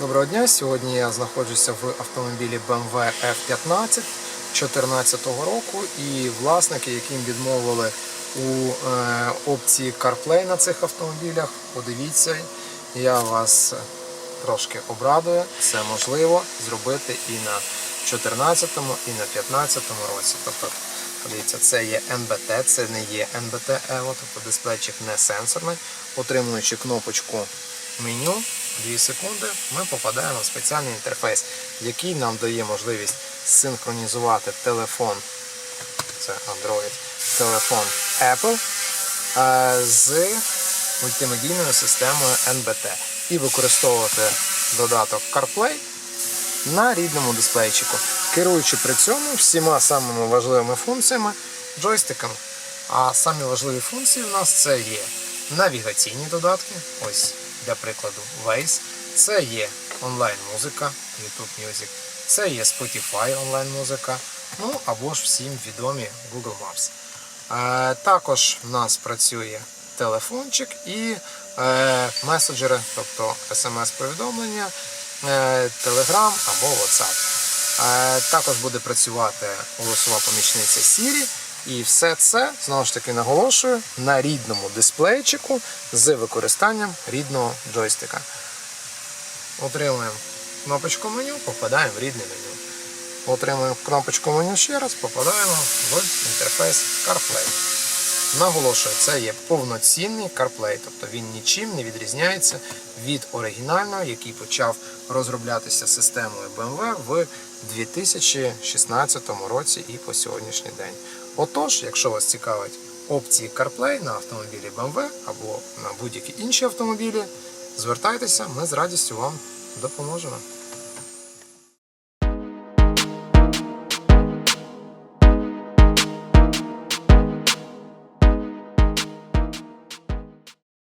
Доброго дня. Сьогодні я знаходжуся в автомобілі BMW F15 2014 року і власники, яким відмовили у е, опції CarPlay на цих автомобілях, подивіться, я вас трошки обрадую. Це можливо зробити і на 2014 і на 2015 році. Тобто, подивіться, це є NBT, це не є NBT EVO, тобто дисплейчик не сенсорний. Отримуючи кнопочку меню 2 секунди, ми попадаємо в спеціальний інтерфейс, який нам дає можливість синхронізувати телефон, це Android, телефон Apple е, з мультимедійною системою NBT і використовувати додаток CarPlay на рідному дисплейчику, керуючи при цьому всіма самими важливими функціями джойстиком. А самі важливі функції в нас це є навігаційні додатки, ось для прикладу Waze, це є онлайн-музика, YouTube Music, це є Spotify онлайн-музика, ну або ж всім відомі Google Maps. Е, також в нас працює телефончик і е, меседжери, тобто смс-повідомлення, е, Telegram або WhatsApp. Е, також буде працювати голосова помічниця Siri. І все це, знову ж таки, наголошую, на рідному дисплейчику з використанням рідного джойстика. Отримуємо кнопочку меню, попадаємо в рідне меню. Отримуємо кнопочку меню ще раз, попадаємо в інтерфейс CarPlay. Наголошую, це є повноцінний CarPlay, тобто він нічим не відрізняється від оригінального, який почав розроблятися системою BMW в 2016 році і по сьогоднішній день. Отож, якщо вас цікавить опції CarPlay на автомобілі BMW або на будь-які інші автомобілі, звертайтеся, ми з радістю вам допоможемо.